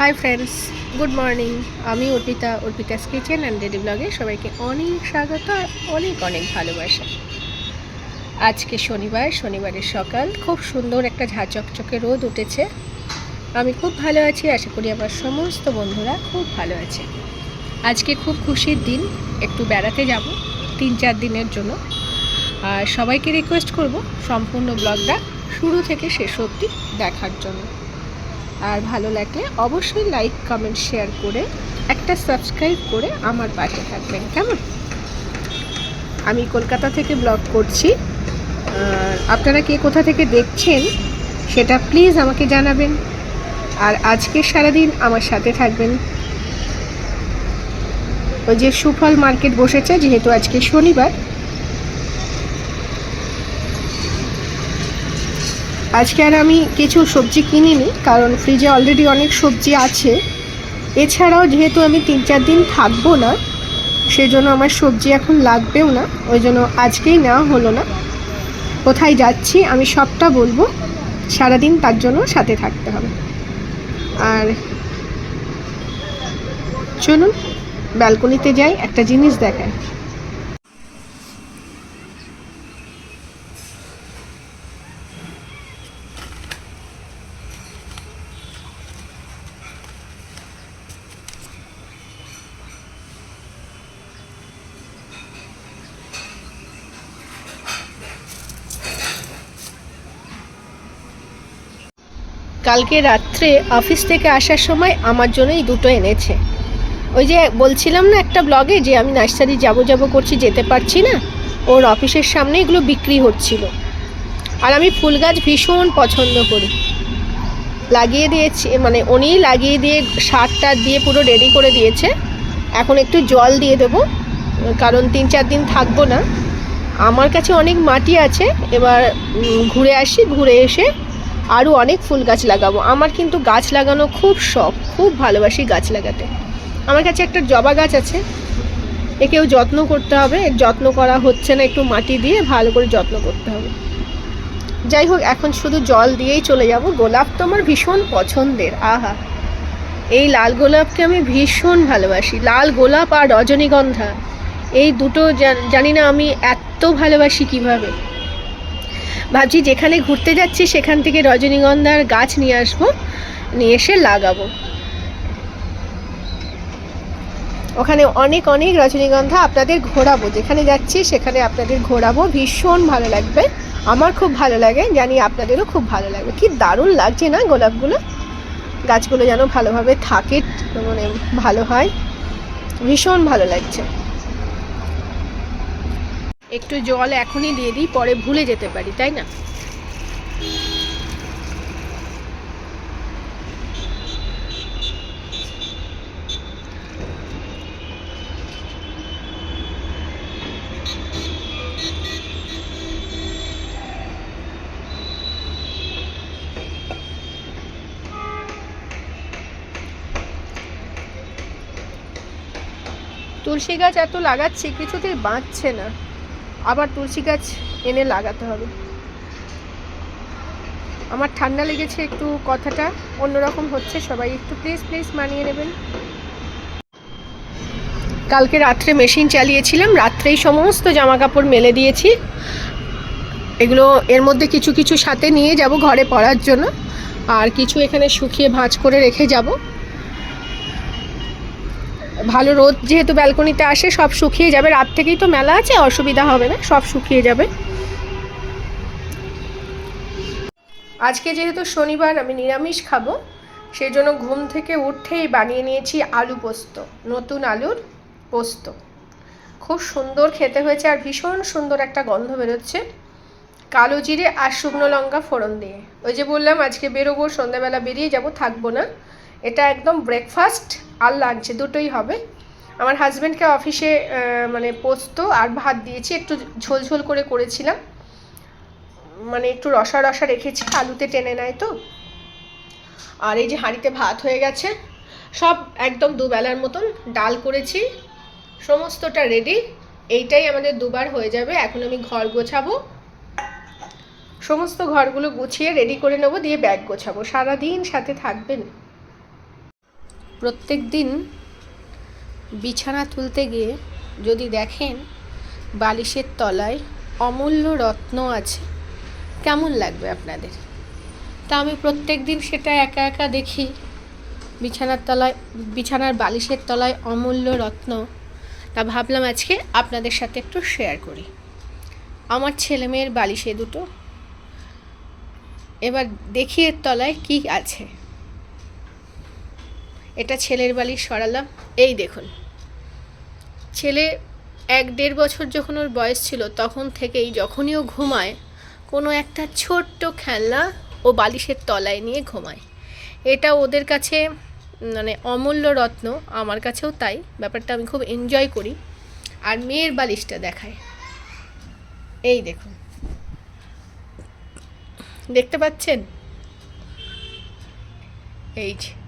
Hi friends good morning আমি Arpita, Arpita's kitchen and daily ব্লগে সবাইকে অনেক স্বাগত আর অনেক অনেক ভালোবাসা। আজকে শনিবার, শনিবারের সকাল। খুব সুন্দর একটা ঝাঁচকচকে রোদ উঠেছে। আমি খুব ভালো আছি, আশা করি আমার সমস্ত বন্ধুরা খুব ভালো আছে। আজকে খুব খুশির দিন, একটু বেড়াতে যাব, তিন চার দিনের জন্য। আর সবাইকে রিকোয়েস্ট করব সম্পূর্ণ ব্লগটা শুরু থেকে শেষ অবধি দেখার জন্য। আর ভালো লাগলে অবশ্যই লাইক কমেন্ট শেয়ার করে একটা সাবস্ক্রাইব করে আমার পাশে থাকবেন। কেমন? আমি কলকাতা থেকে ব্লগ করছি। আপনারা কে কোথা থেকে দেখছেন সেটা প্লিজ আমাকে জানাবেন। আর আজকে সারাদিন আমার সাথে থাকবেন। ওই যে সুফল মার্কেট বসেছে, যেহেতু আজকে শনিবার আজকে আর আমি কিছু সবজি কিনিনি, কারণ ফ্রিজে অলরেডি অনেক সবজি আছে। এছাড়াও যেহেতু আমি তিন চার দিন থাকব না, সেজন্য আমার সবজি এখন লাগবেও না, ওই জন্য আজকেই নেওয়া হলো না। কোথায় যাচ্ছি আমি সবটা বলব, সারাদিন তার জন্য সাথে থাকতে হবে। আর চলুন ব্যালকনিতে যাই, একটা জিনিস দেখায় কালকে রাত্রে অফিস থেকে আসার সময় আমার জন্যই দুটো এনেছে। ওই যে বলছিলাম না একটা ব্লগে যে আমি নার্সারি যাব যাব করছি, যেতে পারছি না, ওর অফিসের সামনে এগুলো বিক্রি হচ্ছিল। আর আমি ফুল গাছ ভীষণ পছন্দ করি। লাগিয়ে দিয়েছি মানে উনিই লাগিয়ে দিয়ে সার টার দিয়ে পুরো রেডি করে দিয়েছে। এখন একটু জল দিয়ে দেবো, কারণ তিন চার দিন থাকব না। আমার কাছে অনেক মাটি আছে, এবার ঘুরে আসি, ঘুরে এসে আরও অনেক ফুল গাছ লাগাবো। আমার কিন্তু গাছ লাগানো খুব শখ, খুব ভালোবাসি গাছ লাগাতে। আমার কাছে একটা জবা গাছ আছে একেও যত্ন করতে হবে, এর যত্ন করা হচ্ছে না একটু মাটি দিয়ে, ভালো করে যত্ন করতে হবে। যাই হোক, এখন শুধু জল দিয়েই চলে যাব। গোলাপ তো আমার ভীষণ পছন্দের, আহা। এই লাল গোলাপকে আমি ভীষণ ভালোবাসি, লাল গোলাপ আর রজনীগন্ধা। এই দুটো জানি না আমি এত ভালোবাসি কীভাবে। ভাবছি যেখানে ঘুরতে যাচ্ছি সেখান থেকে রজনীগন্ধার গাছ নিয়ে আসব, নিয়ে এসে লাগাবো। ওখানে অনেক অনেক রজনীগন্ধা আপনাদের ঘোরাবো, যেখানে যাচ্ছি সেখানে আপনাদের ঘোরাবো, ভীষণ ভালো লাগবে। আমার খুব ভালো লাগে, জানি আপনাদেরও খুব ভালো লাগবে। কি দারুণ লাগছে না গোলাপগুলো? গাছগুলো যেন ভালোভাবে থাকে মানে ভালো হয়। ভীষণ ভালো লাগছে। একটু জল এখনই দিয়ে দিই, পরে ভুলে যেতে পারি, তাই না? তুলসী গাছ এত লাগাচ্ছি, কিছুতেই বাঁচছে না। আবার তুলসী গাছ এনে লাগাতে হবে। আমার ঠান্ডা লেগেছে একটু কথাটা, অন্যরকম হচ্ছে সবাই একটু প্লিজ প্লিজ মানিয়ে নেবেন। কালকে রাত্রে মেশিন চালিয়েছিলাম, রাত্রেই সমস্ত জামা কাপড় মেলে দিয়েছি। এগুলো এর মধ্যে কিছু কিছু সাথে নিয়ে যাব ঘরে পরার জন্য। আর কিছু এখানে শুকিয়ে ভাঁজ করে রেখে যাব। ভালো রোদ যেহেতু ব্যালকনিতে আসে, সব শুকিয়ে যাবে। রাত থেকেই তো মেলা আছে, অসুবিধা হবে না, সব শুকিয়ে যাবে। আজকে যেহেতু শনিবার, আমি নিরামিষ খাব সেই জন্য ঘুম থেকে উঠেই বানিয়ে নিয়েছি আলু পোস্ত, নতুন আলুর পোস্ত। খুব সুন্দর খেতে হয়েছে আর ভীষণ সুন্দর একটা গন্ধ বেরোচ্ছে। কালো জিরে আর শুকনো লঙ্কা ফোড়ন দিয়ে। ওই যে বললাম, আজকে বেরোবো, সন্ধ্যাবেলা বেরিয়ে যাব, থাকব না। এটা একদম ব্রেকফাস্ট আর লাঞ্চে দুটোই হবে। আমার হাজব্যান্ডকে অফিসে মানে পোস্ত আর ভাত দিয়েছি, একটু ঝোল ঝোল করে করেছিলাম। মানে একটু রসা রসা রেখেছি, আলুতে টেনে নেয় তো। আর এই যে হাঁড়িতে ভাত হয়ে গেছে, সব একদম দুবেলার মতন ডাল করেছি, সমস্তটা রেডি এইটাই আমাদের দুবার হয়ে যাবে, এখন আমি ঘর গোছাবো। সমস্ত ঘরগুলো গুছিয়ে রেডি করে নেব, দিয়ে ব্যাগ গোছাবো। সারাদিন সাথে থাকবেন। প্রত্যেক দিন বিছানা তুলতে গিয়ে যদি দেখেন বালিশের তলায় অমূল্য রত্ন আছে, কেমন লাগবে আপনাদের? তা আমি প্রত্যেক দিন সেটা একা একা দেখি। বিছানার তলায়, বিছানার বালিশের তলায় অমূল্য রত্ন। তা ভাবলাম আজকে আপনাদের সাথে একটু শেয়ার করি। আমার ছেলে মেয়ের বালিশে দুটো। এবার দেখি এর তলায় কি আছে। এটা ছেলের বালিশ সরালাম। এই দেখুন। ছেলে এক দেড় বছর যখন ওর বয়স ছিল, তখন থেকেই যখনই ও ঘুমায়, কোনো একটা ছোট্ট খেলনা ও বালিশের তলায় নিয়ে ঘুমায়। এটা ওদের কাছে মানে অমূল্য রত্ন, আমার কাছেও তাই। ব্যাপারটা আমি খুব এনজয় করি। আর মেয়ের বালিশটা দেখায়। এই দেখুন। দেখতে পাচ্ছেন? এই যে।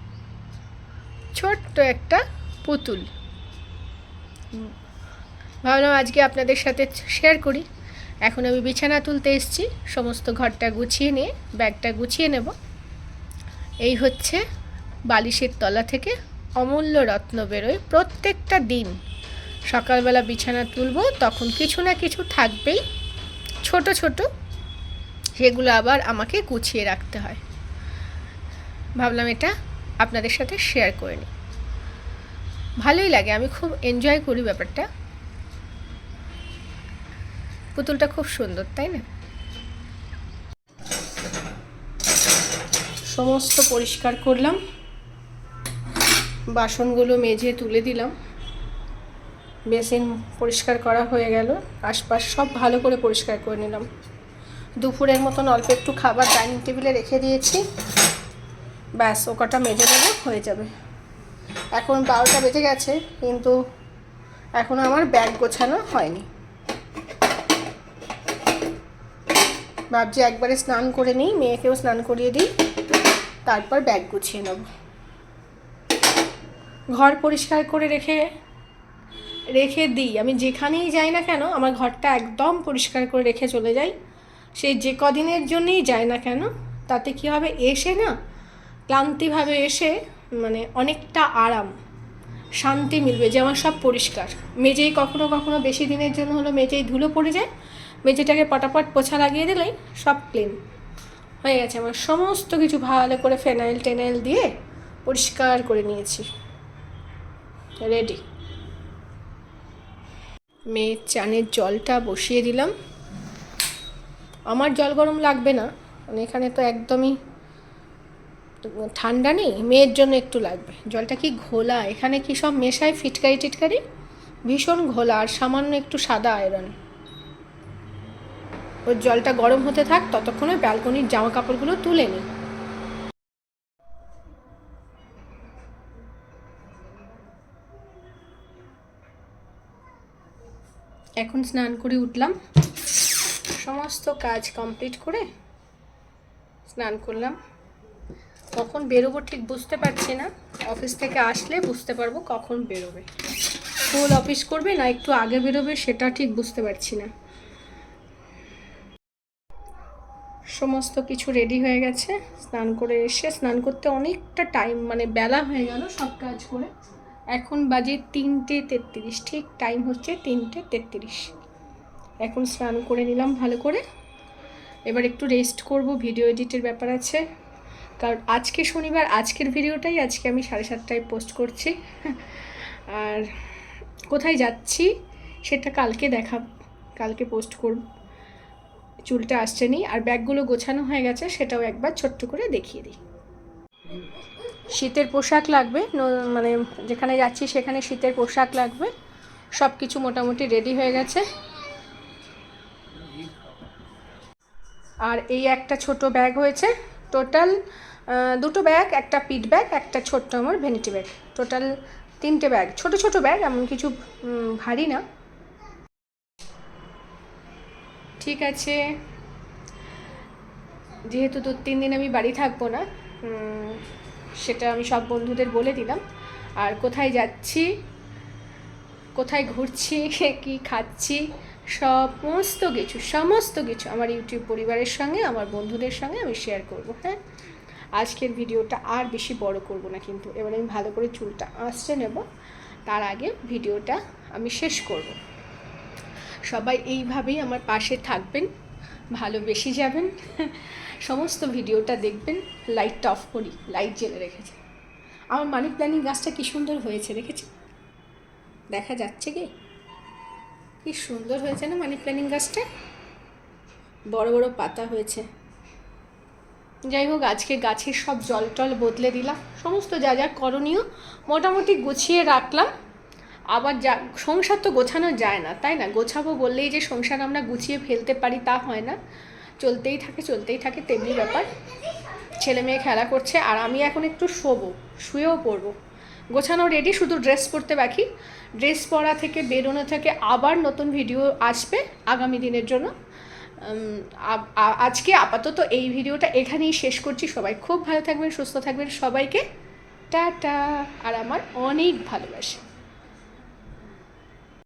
ছোট্ট একটা পুতুল। ভাবলাম আজকে আপনাদের সাথে শেয়ার করি। এখন আমি বিছানা তুলতে এসেছি। সমস্ত ঘরটা গুছিয়ে নিয়ে, ব্যাগটা গুছিয়ে নেব। এই হচ্ছে বালিশের তলা থেকে অমূল্য রত্ন বেরোয় প্রত্যেকটা দিন। সকালবেলা বিছানা তুলব, তখন কিছু না কিছু থাকবেই। ছোট ছোট, সেগুলো আবার আমাকে গুছিয়ে রাখতে হয়। ভাবলাম এটা আপনাদের সাথে শেয়ার করে নিই। ভালোই লাগে, আমি খুব এনজয় করি ব্যাপারটা। পুতুলটা খুব সুন্দর, তাই না? সমস্ত পরিষ্কার করলাম। বাসনগুলো মেঝে তুলে দিলাম। বেসিন পরিষ্কার করা হয়ে গেল। আশপাশ সব ভালো করে পরিষ্কার করে নিলাম। দুপুরের মতন অল্প একটু খাবার ডাইনিং টেবিলে রেখে দিয়েছি। ব্যাস, ও কটা মেজে দেবো হয়ে যাবে। এখন বারোটা বেজে গেছে, কিন্তু এখনও আমার ব্যাগ গোছানো হয়নি। ভাবছি একবারে স্নান করে নিই, মেয়েকেও স্নান করিয়ে দিই, তারপর ব্যাগ গুছিয়ে নেব। ঘর পরিষ্কার করে রেখে রেখে দিই। আমি যেখানেই যাই না কেন, আমার ঘরটা একদম পরিষ্কার করে রেখে চলে যাই। সে যে কদিনের জন্যই যায় না কেন, তাতে কী হবে? এসে না ক্লান্তিভাবে এসে মানে অনেকটা আরাম, শান্তি মিলবে, যে আমার সব পরিষ্কার। মেজেই কখনো কখনো বেশি দিনের জন্য হলো মেজেই ধুলো পড়ে যায়, মেঝেটাকে পটাপট পোছা লাগিয়ে দিলেই সব ক্লিন হয়ে গেছে, আমার সমস্ত কিছু ভালো করে ফেনাইল টেনাইল দিয়ে পরিষ্কার করে নিয়েছি। রেডি। মেয়ের চানের জলটা বসিয়ে দিলাম। আমার জল গরম লাগবে না মানে এখানে তো একদমই ঠান্ডা নেই, মেয়ের জন্য একটু লাগবে। জলটা কি ঘোলা? এখানে কি সব মেশায় ফিটকারি টিটকারি? ভীষণ ঘোলা আর সামান্য একটু সাদা আয়রন। ওর জলটা গরম হতে থাক, ততক্ষণে ব্যালকনির জামা কাপড়গুলো তুলে নিই এখন স্নান করে উঠলাম। সমস্ত কাজ কমপ্লিট করে স্নান করলাম। কখন বেরোবো ঠিক বুঝতে পারছি না। অফিস থেকে আসলে বুঝতে পারব কখন বেরোবে। ফুল অফিস করবে না একটু আগে বেরোবে সেটা ঠিক বুঝতে পারছি না। সমস্ত কিছু রেডি হয়ে গেছে, স্নান করে এসে স্নান করতে অনেকটা টাইম মানে বেলা হয়ে গেল সব কাজ করে। এখন বাজে তিনটে তেত্রিশ, ঠিক টাইম হচ্ছে তিনটে তেত্রিশ। এখন স্নান করে নিলাম ভালো করে। এবার একটু রেস্ট করব ভিডিও এডিটের ব্যাপার আছে। কারণ আজকে শনিবার, আজকের ভিডিওটাই আজকে আমি সাড়ে সাতটায় পোস্ট করছি। আর কোথায় যাচ্ছি সেটা কালকে দেখাব কালকে পোস্ট করব। চুলটা আসছে নি, আর ব্যাগগুলো গোছানো হয়ে গেছে, সেটাও একবার ছোট্ট করে দেখিয়ে দিই। শীতের পোশাক লাগবে মানে যেখানে যাচ্ছি সেখানে শীতের পোশাক লাগবে। সব কিছু মোটামুটি রেডি হয়ে গেছে। আর এই একটা ছোট ব্যাগ হয়েছে টোটাল দুটো ব্যাগ একটা পিট ব্যাগ একটা ছোট্ট আমার ভ্যানিটি ব্যাগ টোটাল তিনটে ব্যাগ ছোট ছোট ব্যাগ এমন কিছু ভারী না। ঠিক আছে। যেহেতু দু তিন দিন আমি বাড়ি থাকব না সেটা আমি সব বন্ধুদের বলে দিলাম। আর কোথায় যাচ্ছি, কোথায় ঘুরছি, কি খাচ্ছি, সমস্ত কিছু সমস্ত কিছু আমার ইউটিউব পরিবারের সঙ্গে, আমার বন্ধুদের সঙ্গে আমি শেয়ার করব হ্যাঁ? আজকের ভিডিওটা আর বেশি বড় করব না কিন্তু। এবার আমি ভালো করে চুলটা আঁচড়ে নেব। তার আগে ভিডিওটা আমি শেষ করব। সবাই এইভাবেই আমার পাশে থাকবেন, ভালোবেসে যাবেন। সমস্ত ভিডিওটা দেখবেন, লাইটটা অফ করি, লাইট জ্বেলে রেখেছে। আমার মানি প্ল্যানিং গাছটা কী সুন্দর হয়েছে দেখেছি দেখা যাচ্ছে কি? কি সুন্দর হয়েছে না মানি প্ল্যানিং গাছটা? বড় বড় পাতা হয়েছে। যাই হোক, আজকে গাছের সব জল টল বদলে দিলাম। সমস্ত যা যা করণীয় মোটামুটি গুছিয়ে রাখলাম। আবার যা, সংসার তো গোছানো যায় না, তাই না? গোছাবো বললেই যে সংসার আমরা গুছিয়ে ফেলতে পারি তা হয় না। চলতেই থাকে চলতেই থাকে, তেমনি ব্যাপার। ছেলে মেয়ে খেলা করছে, আর আমি এখন একটু শোবো, শুয়েও পড়ব। গোছানো রেডি শুধু ড্রেস পরতে বাকি। ড্রেস পরা থেকে, বেরোনো থেকে আবার নতুন ভিডিও আসবে আগামী দিনের জন্য। আজকে আপাতত এই ভিডিওটা এখানেই শেষ করছি। সবাই খুব ভালো থাকবেন, সুস্থ থাকবেন। সবাইকে টাটা। আর আমার অনেক ভালোবাসা।